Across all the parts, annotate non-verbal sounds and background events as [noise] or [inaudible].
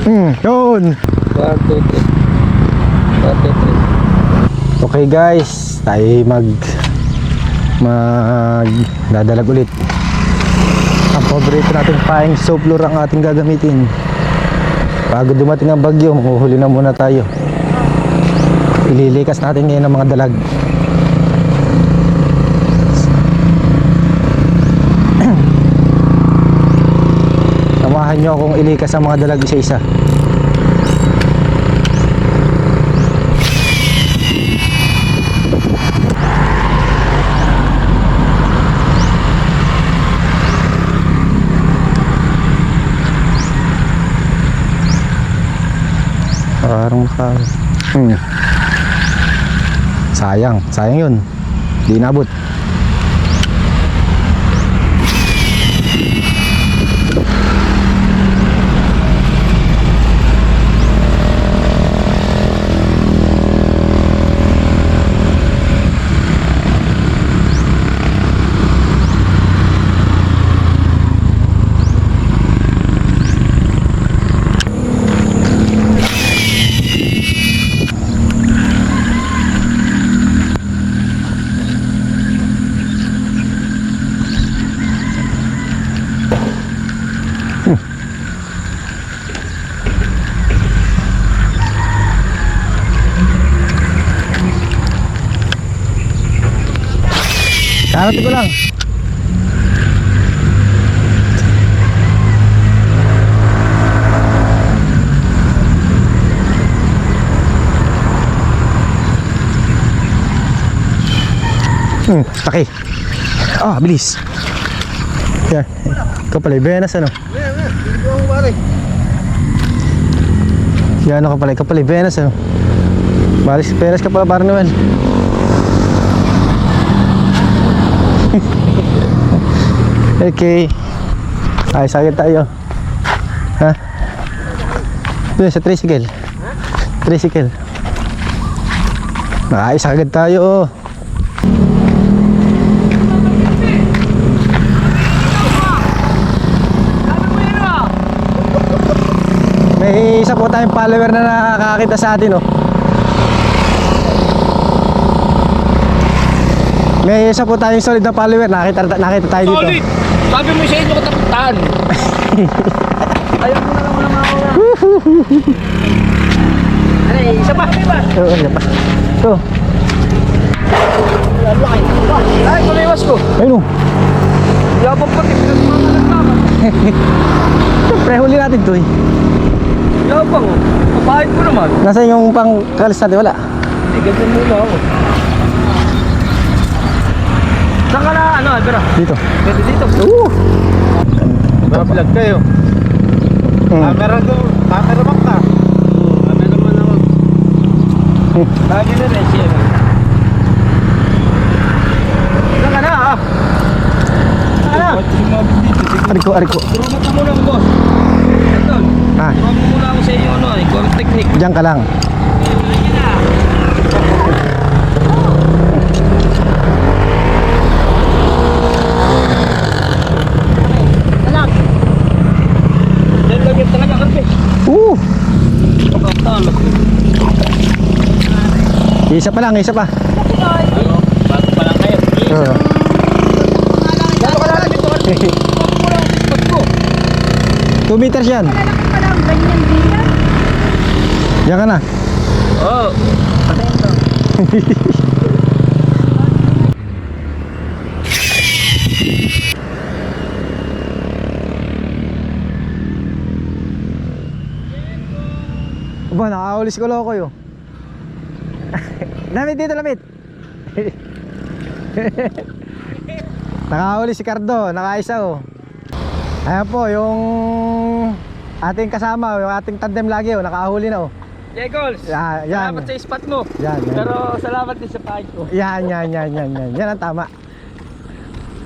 Hmm, yun. 1, 2, 3. 1, 2, 3. Okay guys, tayo mag mag dadalag ulit. Ang paborito natin paing soap lure ang ating gagamitin. Bago dumating ang bagyo, mahuhuli na muna tayo. Ililikas natin ngayon ang mga dalag. Samahan nyo akong ilikas ang mga dalag isa-isa. Parang ka. Hmm. Sayang, sayang yun. Di inabot. Karating ko lang. Hmm, laki. Ah, bilis. Yan. Ikaw pala, Benas ano? Yan ako pala, ikaw pala, Benas ano? Balis, Benas ka pala, parang Okay. Ayos agad tayo. Ha? Doon sa tricycle. Tricycle. Ayos agad tayo. May isa po tayong follower na nakakakita sa atin, oh. May isa po tayong solid na follower. Nakita, nakita tayo dito. Solid! Sabi mo sa inyo kataputan. [laughs] Ayaw mo na lang muna mga Ano, isa pa, isa pa. Oo, ano pa. Ito. Ay, kumiwas ko. Ayun oh. Yabang pati, pinagmamalag [laughs] naman. Siyempre, huli natin to eh. Yabang. Kapahit ko naman. Nasaan yung pang kalis natin? Wala. Eh, ganyan muna ako. Saan ka na, ano, Albera? Dito. Pwede dito. Oo. Vlog kayo. Hmm. Camera ko, camera mo ka. Camera man ako. Lagi na rin siya. Saan ka na, ah? Saan ka na? Ariko, ariko. Turungan ka muna boss. Ito, turungan mo muna ako sa iyo, ano, eh, technique. diyan ka lang. Diyan lang yung talaga, karpe. Oo. Pagkatalo. Isa pa lang, isa pa. Ano, bago pa lang kayo. Oo. Ka lang dito, karpe. Bago mo lang ko. 2 meters yan. Diyan ka na. Oo. Aba, nakahuli si Koloko yun. Lamit dito, lamit. nakahuli si Cardo, nakaisa oh. Ayan po, yung ating kasama, yung ating tandem lagi oh, nakahuli na oh. Jegols, Ya- yan. salamat sa spot mo. Yan, yan. Pero salamat din sa pahit ko. Yan, yan, yan, yan, yan. Yan ang tama.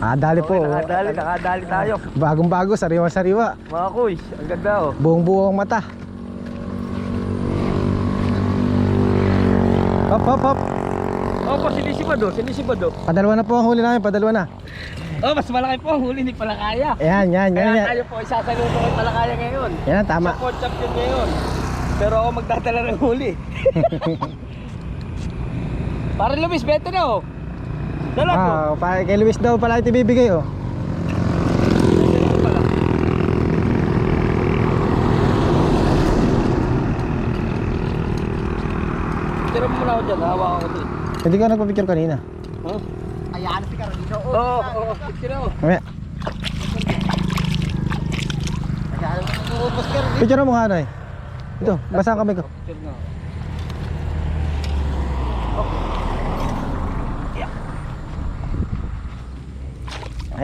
Ah, dali po. Okay, nakadali, nakadali tayo. Bagong bago, sariwa-sariwa. Mga kuys, ang ganda oh. Buong-buong mata. Hop, hop, hop. Opo, sinisipad oh, sinisipad oh. Padalwa na po ang huli namin, padalwa na. Oh, mas malaki po ang huli ni Palakaya. Ayan, yan, yan, Kaya yan. tayo po isasaludo kay Palakaya ngayon. Yan tama. Siya po champion ngayon. Pero ako magdadala ng huli. [laughs] Para Luis, bete na oh. Dala ko. Ah, pa, kay Luis daw pala ito bibigay oh. Pala. Tira mo muna ako dyan, hawa ako dito. Hindi ka nagpa-picture kanina. Huh? Ayan si Carolino. Oo, oh, oo, oh, tira mo. Mamaya, picture mo nga eh. Ito, basa ang kamay ko. Tira na.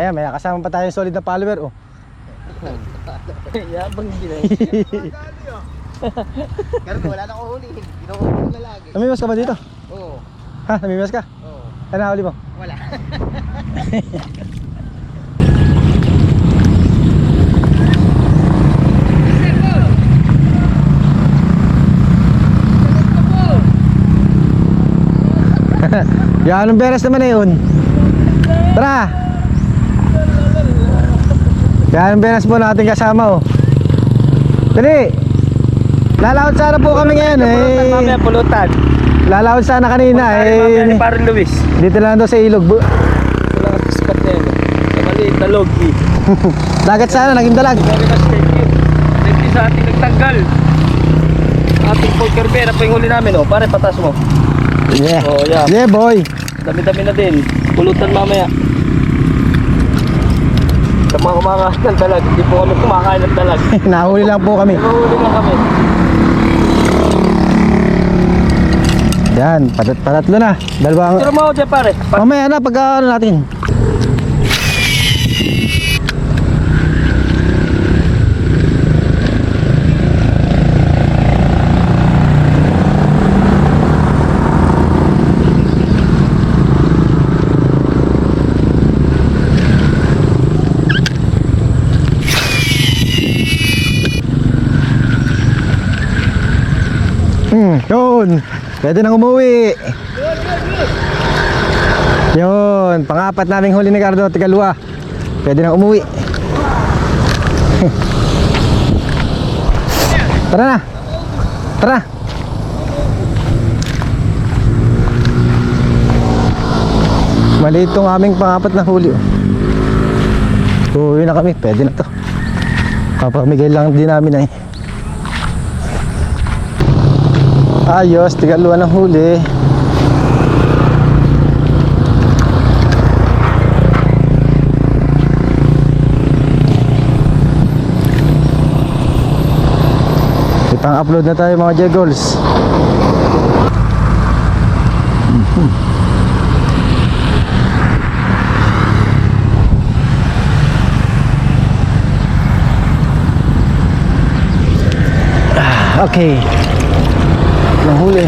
Ayan, may kasama pa tayong solid na follower oh. [laughs] Yabang gila. [laughs] [laughs] Pero wala na ko huli. Ginuhuli na lagi. Namimiwas ka ba dito? Oo. Ha, namimiwas ka? Oo. Ano nahuli mo? Wala. [laughs] Yan, anong beres naman na yun? Tara! Yan, anong beres po natin kasama oh. Dali! Lalaot sana po kami ngayon Pulutan, mamaya eh. pulutan. Lalaot sana kanina Mamaya ni eh. Parang Luis. Dito lang daw sa ilog. Bu- Wala ka sa spot na yun. Sa maliit na logi. [laughs] Dagat sana, naging dalag. Very much thank you. Thank you sa ating nagtanggal. Ating poker bear. Apa yung huli namin oh. Pare, patas mo. Yeah. Oh, yeah. Yeah, boy. Dami-dami na din. Pulutan mamaya. Sa mga kumakain ng dalag. Hindi po kami kumakain ng dalag. [laughs] Nahuli lang po kami. Mahuli lang kami. Yan, patat patatlo na. Dalawang Tira mo dyan pare. Pa- Mamaya na pag ano natin. Hmm, yun. Pwede nang umuwi. Yun, pangapat naming huli ni Cardo, tigalwa. Pwede nang umuwi. [laughs] Tara na. Tara. Maliit tong aming pangapat na huli. Uwi na kami, pwede na to. Papamigay lang din namin ay. Ayos, tigaluan ng huli. Ipang-upload na tayo mga Jegols. Ah, Okay. Nahuli.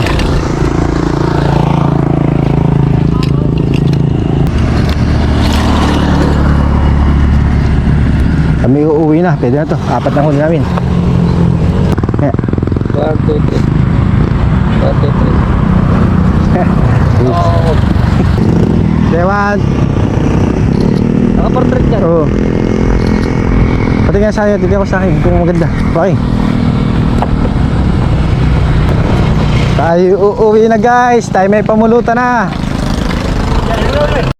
Kami uuwi na. Pwede na to. Apat na huli namin. Yeah. 1, 2, 3. 1, 2, 3. Oh, Dewan. nakaportrait yan. Oo. Pati nga sa'yo, tignan ko sa akin kung maganda. Okay. Tayo uuwi na guys. Tayo may pamulutan na.